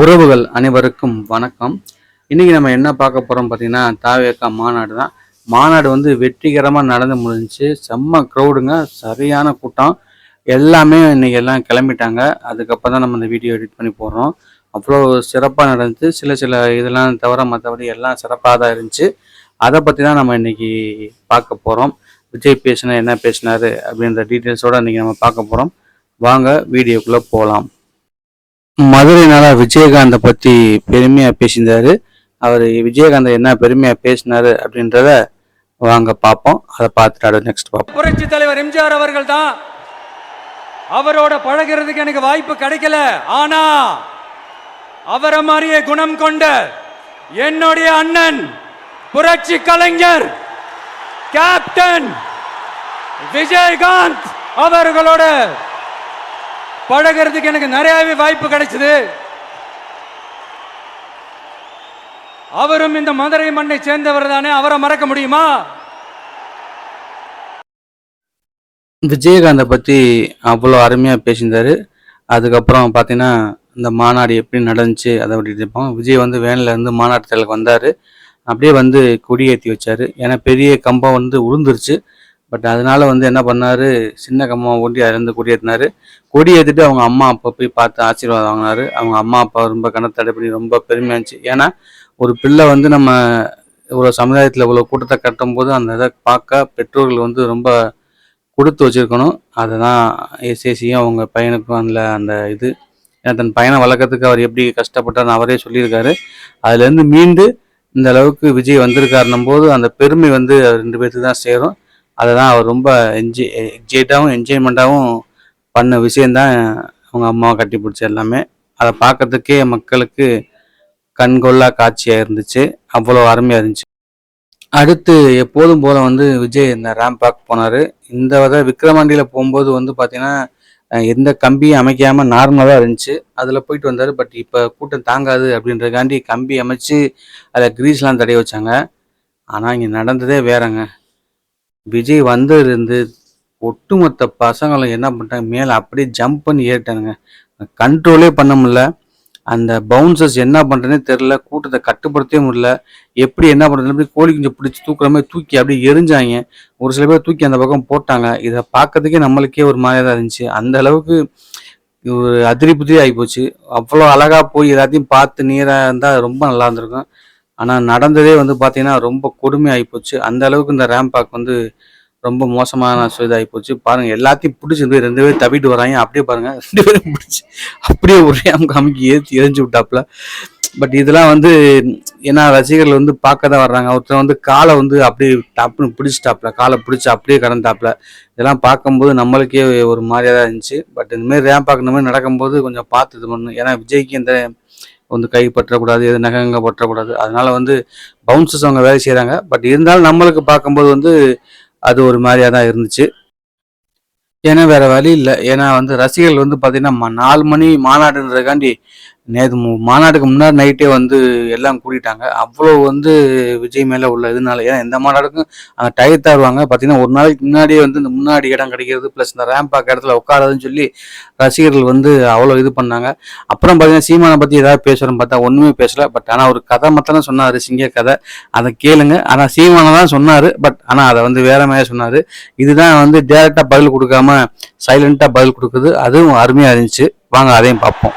உறவுகள் அனைவருக்கும் வணக்கம். இன்னைக்கு நம்ம என்ன பார்க்க போறோம் பார்த்தீங்கன்னா தாவேக்கா மாநாடு தான். மாநாடு வந்து வெற்றிகரமாக நடந்து முடிஞ்சு செம்ம க்ரௌடுங்க சரியான கூட்டம். எல்லாமே இன்னைக்கு எல்லாம் கிளம்பிட்டாங்க. அதுக்கப்புறம் தான் நம்ம இந்த வீடியோ எடிட் பண்ணி போடுறோம். அவ்வளோ சிறப்பாக நடந்துச்சு. சில சில இதெல்லாம் தவிர மற்றபடி எல்லாம் சிறப்பாக தான் இருந்துச்சு. அதை பற்றி தான் நம்ம இன்னைக்கு பார்க்க போகிறோம் விஜய் பேசினா என்ன பேசினாரு அப்படின்ற டீட்டெயில்ஸோடு இன்றைக்கி நம்ம பார்க்க போகிறோம் வாங்க வீடியோக்குள்ளே போகலாம் மதுரைனால விஜயகாந்தை பத்தி பெருமையா பேசியிருந்தாரு. அவர் விஜயகாந்தை என்ன பெருமையா பேசினாரு அப்படின்றத வாங்க பார்ப்போம். அதை பார்த்துட்டு நெக்ஸ்ட் பார்ப்போம். புரட்சி தலைவர் எம்ஜிஆர் அவர்கள் தான் அவரோட பழகிறதுக்கு எனக்கு வாய்ப்பு கிடைக்கல. ஆனா அவரை மாதிரியே குணம் கொண்ட என்னுடைய அண்ணன் புரட்சி கலைஞர் கேப்டன் விஜயகாந்த் அவர்களோட பழகிறதுக்கு எனக்கு நிறையவே வாய்ப்பு கிடைச்சது. அவரும் இந்த மதுரை மண்ணை சேர்ந்தவர் தானே அவரை மறக்க முடியுமா? விஜயகாந்தை பத்தி அவ்வளோ அருமையா பேசியிருந்தாரு. அதுக்கப்புறம் பார்த்தீங்கன்னா இந்த மாநாடு எப்படி நடந்துச்சு அதை அப்படி இருப்போம் விஜய் வந்து வேனில் இருந்து மாநாட்டு தலைக்கு வந்தார். அப்படியே வந்து கொடியேற்றி வச்சாரு. ஏன்னா பெரிய கம்பம் வந்து உளுந்துருச்சு. பட் அதனால வந்து என்ன பண்ணாரு? சின்ன கம்பம் ஒண்டி அதுலேருந்து கொடியேற்றினாரு கொடி ஏற்றிட்டு அவங்க அம்மா அப்பா போய் பார்த்து ஆசீர்வாதம் வாங்கினாரு. அவங்க அம்மா அப்பா ரொம்ப கணத்தடை பண்ணி ரொம்ப பெருமையாக இருந்துச்சு. ஏன்னா ஒரு பிள்ளை வந்து நம்ம இவ்வளோ சமுதாயத்தில் இவ்வளோ கூட்டத்தை கட்டும்போது அந்த இதை பார்க்க பெற்றோர்கள் வந்து ரொம்ப கொடுத்து வச்சிருக்கணும். அதை தான் எஸ்எஸ்சியும் அவங்க பையனுக்கும் அதில் அந்த இது. ஏன்னா தன் பையனை வளர்க்கறதுக்கு அவர் எப்படி கஷ்டப்பட்டார்னு அவரே சொல்லியிருக்காரு. அதுலேருந்து மீண்டு இந்த அளவுக்கு விஜய் வந்திருக்காருன்னும் போது அந்த பெருமை வந்து ரெண்டு பேர்த்துக்கு தான் சேரும். அதை தான் அவர் ரொம்ப என்ஜாய் எக்ஸைட்டாகவும் என்ஜாய்மெண்ட்டாகவும் பண்ண விஷயந்தான் அவங்க அம்மாவை கட்டி பிடிச்ச எல்லாமே. அதை பார்க்கறதுக்கே மக்களுக்கு கண்கொள்ளா காட்சியாக இருந்துச்சு. அவ்வளோ அருமையாக இருந்துச்சு. அடுத்து எப்போதும் போல வந்து விஜய் இந்த ரேம் பார்க் போனார். இந்த வித விக்ரமாண்டியில் போகும்போது வந்து பார்த்தீங்கன்னா எந்த கம்பியும் அமைக்காமல் நார்மலாக இருந்துச்சு. அதில் போயிட்டு வந்தார் பட் இப்போ கூட்டம் தாங்காது அப்படின்றதுக்காண்டி கம்பி அமைச்சு அதில் கிரீஸ்லாம் தடைய வச்சாங்க. ஆனால் இங்கே நடந்ததே வேறங்க. விஜய் வந்ததுலேருந்து ஒட்டுமொத்த பசங்களும் என்ன பண்ணிட்டாங்க மேலே அப்படியே ஜம்ப் பண்ணி ஏறிட்டானுங்க. கண்ட்ரோலே பண்ண முடியல. அந்த பவுன்சர்ஸ் என்ன பண்ணுறதுனே தெரில கூட்டத்தை கட்டுப்படுத்தவே முடியல. எப்படி என்ன பண்ணுறது அப்படி கோழி குஞ்சு பிடிச்சி தூக்குற மாதிரி தூக்கி அப்படியே எரிஞ்சாங்க. ஒரு சில பேர் தூக்கி அந்த பக்கம் போட்டாங்க. இதை பார்க்கறதுக்கே நம்மளுக்கே ஒரு மாதிரியாக தான் இருந்துச்சு. அந்த அளவுக்கு ஒரு அதிரி புதிரி ஆகிப்போச்சு அவ்வளோ அழகாக போய் எல்லாத்தையும் பார்த்து நீராக இருந்தால் ரொம்ப நல்லா இருந்திருக்கும். ஆனால் நடந்ததே வந்து பார்த்தீங்கன்னா ரொம்ப கொடுமையாகி போச்சு அந்த அளவுக்கு இந்த ரேம்பாக் வந்து ரொம்ப மோசமான இதாகி போச்சு பாருங்கள் எல்லாத்தையும் பிடிச்சி ரெண்டு பேரும் தவிட்டு வராங்க. அப்படியே பாருங்கள் ரெண்டு பேரும் பிடிச்சி அப்படியே ஒரே அமுக்கு அமுக்கி ஏற்றி எரிஞ்சு விட்டாப்புல. பட் இதெல்லாம் வந்து ஏன்னா ரசிகர்கள் வந்து பார்க்க தான் வர்றாங்க. ஒருத்தர் வந்து காலை வந்து அப்படியே டப்புன்னு பிடிச்சிட்டாப்புல. காலை பிடிச்சி அப்படியே கடந்தாப்புல. இதெல்லாம் பார்க்கும்போது நம்மளுக்கே ஒரு மாதிரியா தான் இருந்துச்சு பட் இந்தமாரி ரேம் ரேம்ப் இந்த மாதிரி நடக்கும்போது கொஞ்சம் பார்த்து இது பண்ணணும். ஏன்னா விஜய்க்கு இந்த வந்து கை பற்றக்கூடாது எது நகங்க பற்றக்கூடாது. அதனால வந்து பவுன்சஸ் அவங்க வேலை செய்கிறாங்க பட் இருந்தாலும் நம்மளுக்கு பார்க்கும்போது வந்து அது ஒரு மாதிரியாக தான் இருந்துச்சு. ஏன்னா வேற வழி இல்லை. ஏன்னா வந்து ரசிகர்கள் வந்து பார்த்தீங்கன்னா நாலு மணி மாநாடுன்றதுக்காண்டி நேற்று மாநாட்டுக்கு முன்னாடி நைட்டே வந்து எல்லாம் கூட்டிட்டாங்க அவ்வளோ வந்து விஜய் மேலே உள்ள இதனால ஏன்னா எந்த மாநாடுக்கும் அங்கே டயர் தருவாங்க பார்த்தீங்கன்னா ஒரு நாளைக்கு முன்னாடியே வந்து இந்த முன்னாடி இடம் கிடைக்கிறது ப்ளஸ் இந்த ரேம்ப் பார்க்க இடத்துல உட்காரதுன்னு சொல்லி ரசிகர்கள் வந்து அவ்வளோ இது பண்ணாங்க. அப்புறம் பார்த்தீங்கன்னா சீமானை பற்றி ஏதாவது பேசுகிறோம் பார்த்தா ஒன்றுமே பேசலை. பட் ஆனால் ஒரு கதை மட்டும் சொன்னார் சிங்க கதை. அதை கேளுங்க. ஆனால் சீமானை தான் சொன்னார். பட் ஆனால் அதை வந்து வேற மாதிரி சொன்னார். இதுதான் வந்து டேரெக்டாக பதில் கொடுக்காம சைலண்ட்டாக பதில் கொடுக்குது. அதுவும் அருமையாக இருந்துச்சு. வாங்க அதையும் பார்ப்போம்.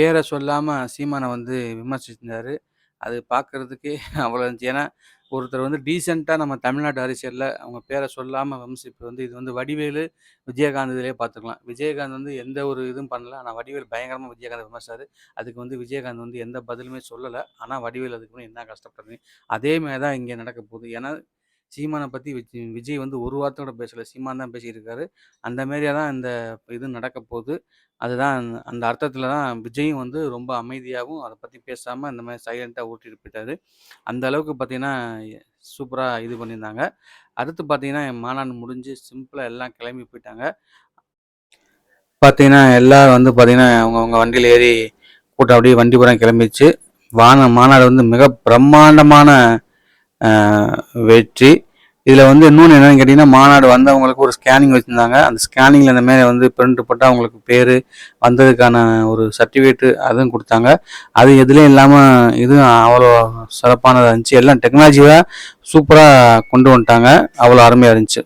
பேரை சொல்லாமல் சீமானை வந்து விமர்சிச்சிருந்தாரு. அது பார்க்குறதுக்கே அவ்வளோ இருந்துச்சு. ஏன்னா ஒருத்தர் வந்து டீசெண்டாக நம்ம தமிழ்நாட்டு அரசியலில் அவங்க பேரை சொல்லாமல் விமர்சிப்பு வந்து இது வந்து வடிவேலு விஜயகாந்த் இதிலே பார்த்துக்கலாம் விஜயகாந்த் வந்து எந்த ஒரு இதுவும் பண்ணல. ஆனால் வடிவேல் பயங்கரமாக விஜயகாந்த் விமர்சாரு அதுக்கு வந்து விஜயகாந்த் வந்து எந்த பதிலுமே சொல்லலை. ஆனால் வடிவேல் அதுக்கு என்ன கஷ்டப்படுறீங்க அதே மாதிரி தான் இங்கே நடக்க போகுது. ஏன்னா சீமானை பற்றி விஜய் விஜய் வந்து ஒரு வார்த்தை கூட பேசலை. சீமான் தான் பேசியிருக்காரு. அந்த மாரியாக தான் இந்த இது நடக்க போகுது. அதுதான் அந்த- அந்த அர்த்தத்தில் தான் விஜயும் வந்து ரொம்ப அமைதியாகவும் அதை பற்றி பேசாமல் இந்த மாதிரி சைலண்ட்டாக ஓட்டிட்டு போயிட்டாரு. அந்த அளவுக்கு பார்த்தீங்கன்னா சூப்பராக இது பண்ணியிருந்தாங்க. அடுத்து பார்த்தீங்கன்னா என் மாநாடு முடிஞ்சு சிம்பிளாக எல்லாம் கிளம்பி போயிட்டாங்க. பார்த்தீங்கன்னா எல்லோரும் வந்து பார்த்தீங்கன்னா அவங்கவுங்க வண்டியில் ஏறி கூட்டம் அப்படியே வண்டி புறம் கிளம்பிடுச்சு. வான மாநாடு வந்து மிக பிரம்மாண்டமான வெற்றி. இதில் வந்து இன்னொன்று என்னென்னு கேட்டிங்கன்னா மாநாடு வந்தவங்களுக்கு ஒரு ஸ்கேனிங் வச்சுருந்தாங்க. அந்த ஸ்கேனிங்கில் இந்த மாதிரி வந்து பிரிண்ட் போட்டு அவங்களுக்கு பேர் வந்ததுக்கான ஒரு சர்டிஃபிகேட்டு அதுவும் கொடுத்தாங்க. அது எதுலேயும் இல்லாமல் இதுவும் அவ்வளோ சிறப்பானதாக இருந்துச்சு. எல்லாம் டெக்னாலஜியாக சூப்பராக கொண்டு வந்துட்டாங்க. அவ்வளோ அருமையாக இருந்துச்சு.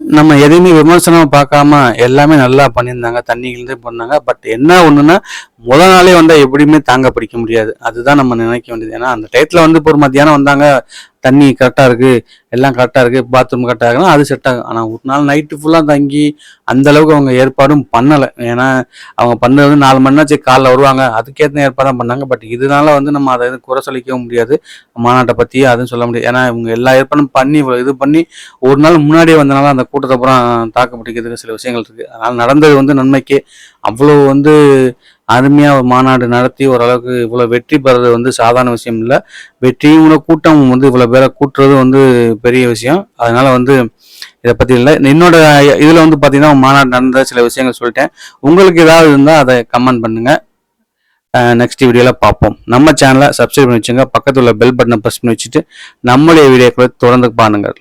நம்ம எதையுமே விமர்சனம் பார்க்காம எல்லாமே நல்லா பண்ணியிருந்தாங்க. தண்ணியிலேருந்து பண்ணாங்க பட் என்ன ஒன்றுன்னா முத நாளே வந்தால் எப்படியுமே தாங்க பிடிக்க முடியாது. அதுதான் நம்ம நினைக்க வேண்டியது. ஏன்னா அந்த டயத்தில் வந்து இப்போ ஒரு மத்தியானம் வந்தாங்க தண்ணி கரெக்டாக இருக்குது எல்லாம் கரெக்டாக இருக்குது பாத்ரூம் கரெக்டாக இருக்குன்னா அது செட் ஆகும். ஆனால் ஒரு நாள் நைட்டு ஃபுல்லாக தங்கி அந்த அளவுக்கு அவங்க ஏற்பாடும் பண்ணலை. ஏன்னா அவங்க பண்ணது வந்து நாலு மணி நேரம் காலைல வருவாங்க. அதுக்கேற்ற ஏற்பாடாக பண்ணாங்க. பட் இதனால வந்து நம்ம அதை எதுவும் குறை சொல்லிக்கவும் முடியாது. மாநாட்டை பற்றி அதுவும் சொல்ல முடியாது. ஏன்னா இவங்க எல்லா ஏற்பாடும் பண்ணி இது பண்ணி ஒரு நாள் முன்னாடியே வந்தனால அந்த கூட்டத்தை அப்புறம் தாக்கப்படிக்கிறதுக்கு சில விஷயங்கள் இருக்குது அதனால் நடந்தது வந்து நன்மைக்கு. அவ்வளோ வந்து அருமையாக ஒரு மாநாடு நடத்தி ஓரளவுக்கு இவ்வளோ வெற்றி பெறது வந்து சாதாரண விஷயம் இல்லை. வெற்றியும் கூட கூட்டம் வந்து இவ்வளோ பேரை கூட்டுறது வந்து பெரிய விஷயம். அதனால் வந்து இதை பற்றி இல்லை. என்னோட இதில் வந்து பார்த்தீங்கன்னா மாநாடு நடந்த சில விஷயங்கள் சொல்லிட்டேன். உங்களுக்கு ஏதாவது இருந்தால் அதை கமெண்ட் பண்ணுங்கள் நெக்ஸ்ட் வீடியோவில் பார்ப்போம். நம்ம சேனலை சப்ஸ்கிரைப் பண்ணி வச்சுங்க. பக்கத்தில் உள்ள பெல் பட்டனை ப்ரெஸ் பண்ணி வச்சுட்டு நம்மளுடைய வீடியோக்களை தொடர்ந்து பாருங்கள்.